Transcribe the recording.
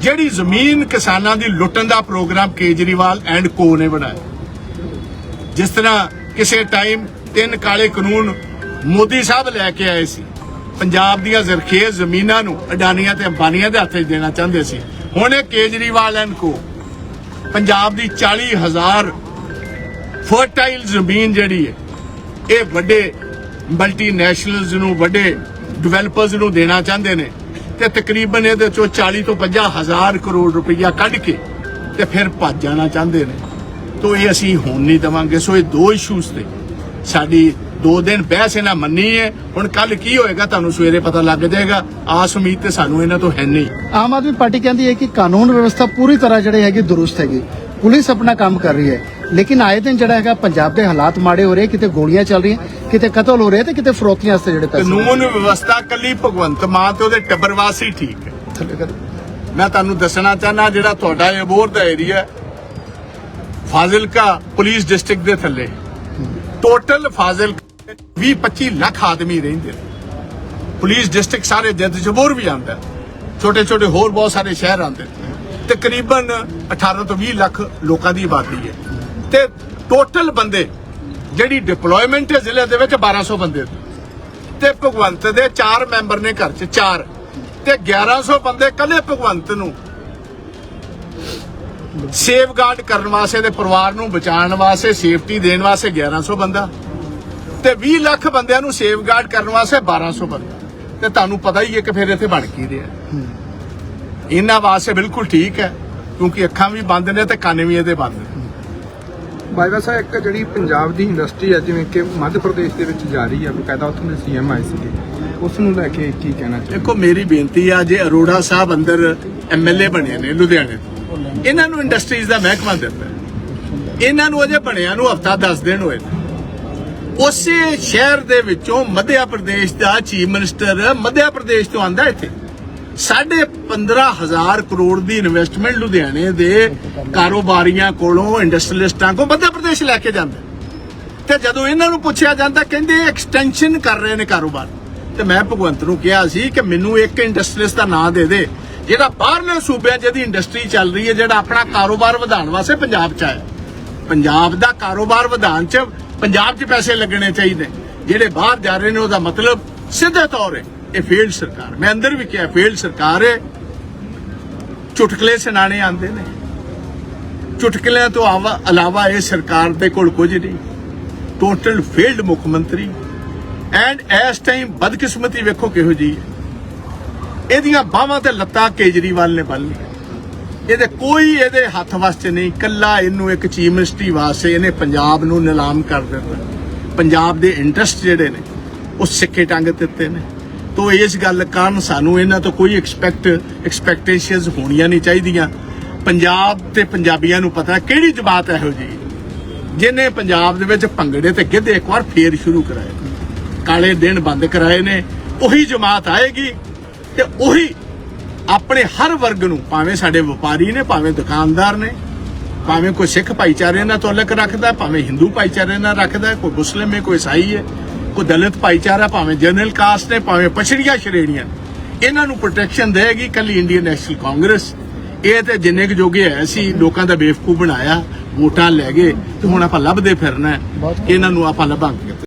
ਜਿਹੜੀ ਜ਼ਮੀਨ ਕਿਸਾਨਾਂ ਦੀ ਲੁੱਟਣ ਦਾ ਪ੍ਰੋਗਰਾਮ ਕੇਜਰੀਵਾਲ ਐਂਡ ਕੋ ਨੇ ਬਣਾਇਆ। ਜਿਸ ਤਰ੍ਹਾਂ ਕਿਸੇ ਟਾਈਮ ਤਿੰਨ ਕਾਲੇ ਕਾਨੂੰਨ ਮੋਦੀ ਸਾਹਿਬ ਲੈ ਕੇ ਆਏ ਸੀ, ਪੰਜਾਬ ਦੀਆਂ ਜ਼ਰਖੇਜ਼ ਜ਼ਮੀਨਾਂ ਨੂੰ ਅਡਾਨੀਆਂ ਤੇ ਅੰਬਾਨੀਆਂ ਦੇ ਹੱਥ 'ਚ ਦੇਣਾ ਚਾਹੁੰਦੇ ਸੀ, ਹੁਣ ਇਹ ਕੇਜਰੀਵਾਲ ਐਂਡ ਕੋ, ਪੰਜਾਬ ਦੀ 40000 ਫਰਟਾਈਲ ਜ਼ਮੀਨ ਜਿਹੜੀ ਹੈ, ਇਹ ਵੱਡੇ ਮਲਟੀਨੈਸ਼ਨਲਸ ਨੂੰ, ਵੱਡੇ ਡਿਵੈਲਪਰਸ ਨੂੰ ਦੇਣਾ ਚਾਹੁੰਦੇ ਨੇ। ਤੇ ਤਕਰੀਬਨ ਇਹਦੇ ਚੋਂ 40 ਤੋਂ 50 ਹਜ਼ਾਰ ਕਰੋੜ ਰੁਪਈਆ ਕੱਢ ਕੇ ਤੇ ਫਿਰ ਭੱਜ ਜਾਣਾ ਚਾਹੁੰਦੇ ਨੇ। ਤੋ ਇਹ ਅਸੀਂ ਹੁਣ ਨਹੀਂ ਦਵਾਂਗੇ। ਸੋ ਇਹ ਦੋ ਇਸ਼ੂਸ ਤੇ ਸਾਡੀ ਦੋ ਦਿਨ ਬਹਿਸ ਇਹਨਾਂ ਮੰਨੀ ਹੈ ਹੁਣ ਕੱਲ ਕੀ ਹੋਏਗਾ ਤੁਹਾਨੂੰ ਸਵੇਰੇ ਪਤਾ ਲੱਗ ਜਾਏਗਾ। ਆਸ ਉਮੀਦ ਤੇ ਸਾਨੂੰ ਇਹਨਾਂ ਤੋਂ ਹੈ ਨਹੀਂ। ਆਮ ਆਦਮੀ ਪਾਰਟੀ ਕਹਿੰਦੀ ਹੈ ਕਿ ਕਾਨੂੰਨ ਵਿਵਸਥਾ ਪੂਰੀ ਤਰ੍ਹਾਂ ਜਿਹੜੇ ਹੈਗੀ ਦਰੁਸਤ ਹੈਗੀ। ਪੁਲਿਸ ਆਪਣਾ ਕੰਮ ਕਰ ਰਹੀ ਹੈ। ਲੇਕਿਨ ਆਏ ਦਿਨ ਜਿਹੜਾ ਹੈਗਾ ਪੰਜਾਬ ਦੇ ਹਾਲਾਤ ਮਾੜੇ ਹੋ ਰਹੇ ਕਿਤੇ ਗੋਲੀਆਂ ਚੱਲ ਰਹੀਆਂ ਕਿਤੇ ਕਤਲ ਹੋ ਰਹੇ ਤੇ ਕਿਤੇ ਫਰੋਤੀਆਂ ਵਾਸਤੇ ਜਿਹੜੇ ਪੈਸੇ ਕਾਨੂੰਨ ਵਿਵਸਥਾ ਕੱਲੀ ਭਗਵੰਤ ਮਾਨ ਤੇ ਉਹਦੇ ਟੱਬਰ ਵਾਸੀ ਠੀਕ ਹੈ। ਮੈਂ ਤੁਹਾਨੂੰ ਦੱਸਣਾ ਚਾਹਨਾ ਜਿਹੜਾ ਤੁਹਾਡਾ ਇਹ ਅਬੋਹਰ ਦਾ ਏਰੀਆ ਫਾਜ਼ਿਲਕਾ ਪੁਲਿਸ ਡਿਸਟ੍ਰਿਕਟ ਦੇ ਥੱਲੇ। ਟੋਟਲ ਫਾਜ਼ਿਲ 20 25 ਲੱਖ ਆਦਮੀ ਰਹਿੰਦੇ ਪੁਲਿਸ ਡਿਸਟ੍ਰਿਕਟ ਸਾਰੇ ਜਦ ਜਬੋਰ ਵੀ ਆਉਂਦਾ ਛੋਟੇ ਛੋਟੇ ਹੋਰ ਬਹੁਤ ਸਾਰੇ ਸ਼ਹਿਰ ਆਉਂਦੇ ਤਕਰੀਬਨ 18 ਤੋਂ 20 ਲੱਖ ਲੋਕਾਂ ਦੀ ਆਬਾਦੀ ਹੈ। ਤੇ ਟੋਟਲ ਬੰਦੇ ਜਿਹੜੀ ਡਿਪਲੋਇਮੈਂਟ ਹੈ ਜ਼ਿਲ੍ਹੇ ਦੇ ਵਿੱਚ 1200 ਬੰਦੇ ਤੇ ਭਗਵੰਤ ਦੇ 4 ਮੈਂਬਰ ਨੇ ਘਰ 'ਚ 4 ਤੇ 1100 ਬੰਦੇ ਕੱਲੇ ਭਗਵੰਤ ਨੂੰ ਸੇਫਗਾਰਡ ਕਰਨ ਵਾਸਤੇ ਤੇ ਪਰਿਵਾਰ ਨੂੰ ਬਚਾਉਣ ਵਾਸਤੇ ਸੇਫਟੀ ਦੇਣ ਵਾਸਤੇ 1100 ਬੰਦਾ। ਤੇ 20 ਲੱਖ ਬੰਦਿਆਂ ਨੂੰ ਸੇਫਗਾਰਡ ਕਰਨ ਵਾਸਤੇ 1200 ਬੰਦਾ। ਤੇ ਤੁਹਾਨੂੰ ਪਤਾ ਹੀ ਹੈ ਕਿ ਫਿਰ ਇੱਥੇ ਬਣ ਕੀ ਰਿਹਾ ਇਹਨਾਂ ਵਾਸਤੇ ਬਿਲਕੁਲ ਠੀਕ ਹੈ ਕਿਉਂਕਿ ਅੱਖਾਂ ਵੀ ਬੰਦ ਨੇ ਤੇ ਕੰਨ ਵੀ ਇਹਦੇ ਬੰਦ ਨੇ। ਬਾਈਵਾ ਸਾਹਿਬ, ਇੱਕ ਜਿਹੜੀ ਪੰਜਾਬ ਦੀ ਇੰਡਸਟਰੀ ਹੈ ਜਿਵੇਂ ਕਿ ਮੱਧ ਪ੍ਰਦੇਸ਼ ਦੇ ਵਿੱਚ ਜਾ ਰਹੀ ਹੈ ਬਕਾਇਦਾ ਉੱਥੋਂ ਦੇ ਸੀਐਮ ਆਏ ਸੀਗੇ, ਉਸ ਨੂੰ ਲੈ ਕੇ ਕੀ ਕਹਿਣਾ ਚਾਹੀਦਾ ਦੇਖੋ, ਮੇਰੀ ਬੇਨਤੀ ਆ, ਜੇ ਅਰੋੜਾ ਸਾਹਿਬ ਅੰਦਰ ਐਮਐਲਏ ਬਣੇ ਨੇ ਲੁਧਿਆਣੇ ਤੋਂ, ਇਹਨਾਂ ਨੂੰ ਇੰਡਸਟਰੀਜ਼ ਦਾ ਮਹਿਕਮਾ ਦਿੱਤਾ ਇਹਨਾਂ ਨੂੰ ਅਜੇ ਬਣਿਆ ਨੂੰ ਹਫਤਾ 10 ਦਿਨ ਹੋਏ ਨੇ। ਉਸੇ ਸ਼ਹਿਰ ਦੇ ਵਿੱਚੋਂ ਮੱਧਿਆ ਪ੍ਰਦੇਸ਼ ਦਾ ਚੀਫ ਮਿਨਿਸਟਰ ਮੱਧਿਆ ਪ੍ਰਦੇਸ਼ ਤੋਂ ਆਂਦਾ ਇੱਥੇ। 15000 ਕਰੋੜ ਦੀ ਇਨਵੈਸਟਮੈਂਟ ਲੁਧਿਆਣੇ ਦੇ ਕਾਰੋਬਾਰੀਆਂ ਕੋਲੋਂ ਇੰਡਸਟਰੀਲਿਸਟਾਂ ਕੋਲ ਮੱਧ ਪ੍ਰਦੇਸ਼ ਲੈ ਕੇ ਜਾਂਦਾ। ਤੇ ਜਦੋਂ ਇਹਨਾਂ ਨੂੰ ਪੁੱਛਿਆ ਜਾਂਦਾ, ਕਹਿੰਦੇ ਐਕਸਟੈਂਸ਼ਨ ਕਰ ਰਹੇ ਨੇ ਕਾਰੋਬਾਰ। ਤੇ ਮੈਂ ਭਗਵੰਤ ਨੂੰ ਕਿਹਾ ਸੀ ਕਿ ਮੈਨੂੰ ਇੱਕ ਇੰਡਸਟਰੀਲਿਸਟ ਦਾ ਨਾਂ ਦੇ ਦੇ, ਜਿਹੜਾ ਬਾਹਰਲੇ ਸੂਬਿਆਂ 'ਚ ਜਿਹਦੀ ਇੰਡਸਟਰੀ ਚੱਲ ਰਹੀ ਹੈ, ਜਿਹੜਾ ਆਪਣਾ ਕਾਰੋਬਾਰ ਵਧਾਉਣ ਵਾਸਤੇ ਪੰਜਾਬ 'ਚ ਆਇਆ। ਪੰਜਾਬ ਦਾ ਕਾਰੋਬਾਰ ਵਧਾਉਣ 'ਚ ਪੰਜਾਬ 'ਚ ਪੈਸੇ ਲੱਗਣੇ ਚਾਹੀਦੇ। ਜਿਹੜੇ ਬਾਹਰ ਜਾ ਰਹੇ ਨੇ, ਉਹਦਾ ਮਤਲਬ ਸਿੱਧੇ ਤੌਰ 'ਤੇ ਇਹ ਫੇਲਡ ਸਰਕਾਰ ਮੈਂ ਅੰਦਰ ਵੀ ਕਿਹਾ, ਫੇਲਡ ਸਰਕਾਰ ਹੈ। ਚੁਟਕਲੇ ਸੁਣਾਣੇ ਆਉਂਦੇ ਨੇ। ਚੁਟਕਲਿਆਂ ਤੋਂ ਆਵਾ- ਇਲਾਵਾ ਇਹ ਸਰਕਾਰ ਦੇ ਕੋਲ ਕੁਝ ਨਹੀਂ। ਟੋਟਲ ਫੇਲਡ ਮੁੱਖ ਮੰਤਰੀ। ਐਂਡ ਇਸ ਟਾਈਮ ਬਦਕਿਸਮਤੀ ਵੇਖੋ ਕਿਹੋ ਜੀ ਹੈ। ਇਹਦੀਆਂ ਬਾਹਾਂ ਤੇ ਲੱਤਾਂ ਕੇਜਰੀਵਾਲ ਨੇ ਬੰਨ ਲਈਆਂ। ਇਹਦੇ ਕੋਈ ਇਹਦੇ ਹੱਥ ਵਾਸਤੇ ਨਹੀਂ। ਕੱਲਾ ਇਹਨੂੰ ਇੱਕ ਚੀਫ ਮਿਨਿਸਟਰੀ ਵਾਸਤੇ ਇਹਨੇ ਪੰਜਾਬ ਨੂੰ ਨਿਲਾਮ ਕਰ ਦਿੱਤਾ। ਪੰਜਾਬ ਦੇ ਇੰਟਰਸਟ ਜਿਹੜੇ ਨੇ, ਉਹ ਸਿੱਕੇ ਟੰਗ ਦਿੱਤੇ ਨੇ। ਤੋ ਇਸ ਗੱਲ ਕਾਰਨ ਸਾਨੂੰ ਇਹਨਾਂ ਤੋਂ ਕੋਈ ਐਕਸਪੈਕਟ ਐਕਸਪੈਕਟੇਸ਼ਨਸ ਹੋਣੀਆਂ ਨਹੀਂ ਚਾਹੀਦੀਆਂ। ਪੰਜਾਬ ਤੇ ਪੰਜਾਬੀਆਂ ਨੂੰ ਪਤਾ ਕਿਹੜੀ ਜਮਾਤ ਇਹੋ ਜੀ ਜਿਹਨੇ ਪੰਜਾਬ ਦੇ ਵਿੱਚ ਭੰਗੜੇ ਤੇ ਗਿੱਧੇ ਇੱਕ ਵਾਰ ਫੇਰ ਸ਼ੁਰੂ ਕਰਾਏ। ਕਾਲੇ ਦਿਨ ਬੰਦ ਕਰਾਏ ਨੇ, ਉਹੀ ਜਮਾਤ ਆਏਗੀ ਤੇ ਉਹੀ ਆਪਣੇ ਹਰ ਵਰਗ ਨੂੰ, ਭਾਵੇਂ ਸਾਡੇ ਵਪਾਰੀ ਨੇ, ਭਾਵੇਂ ਦੁਕਾਨਦਾਰ ਨੇ, ਭਾਵੇਂ ਕੋਈ ਸਿੱਖ ਭਾਈਚਾਰੇ ਨਾਲ ਤਾਲੁਕ ਰੱਖਦਾ, ਭਾਵੇਂ ਹਿੰਦੂ ਭਾਈਚਾਰੇ ਨਾਲ ਰੱਖਦਾ, ਕੋਈ ਮੁਸਲਿਮ ਹੈ, ਕੋਈ ਈਸਾਈ ਹੈ ਕੋਈ ਦਲਿਤ ਭਾਈਚਾਰਾ ਭਾਵੇਂ ਜਨਰਲ ਕਾਸਟ ਨੇ ਭਾਵੇਂ ਪਛੜੀਆਂ ਸ਼੍ਰੇਣੀਆਂ। ਇਹਨਾਂ ਨੂੰ ਪ੍ਰੋਟੈਕਸ਼ਨ ਦੇਗੀ ਕੱਲੀ ਇੰਡੀਅਨ ਨੈਸ਼ਨਲ ਕਾਂਗਰਸ ਇਹ ਤੇ ਜਿੰਨੇ ਕੁ ਜੋਗੇ ਹੈ ਸੀ ਲੋਕਾਂ ਦਾ ਬੇਵਕੂਫ ਬਣਾਇਆ ਵੋਟਾਂ ਲੈ ਗਏ ਤੇ ਹੁਣ ਆਪਾਂ ਲੱਭਦੇ ਫਿਰਨਾ। ਇਹਨਾਂ ਨੂੰ ਆਪਾਂ ਲੱਭਾਂਗੇ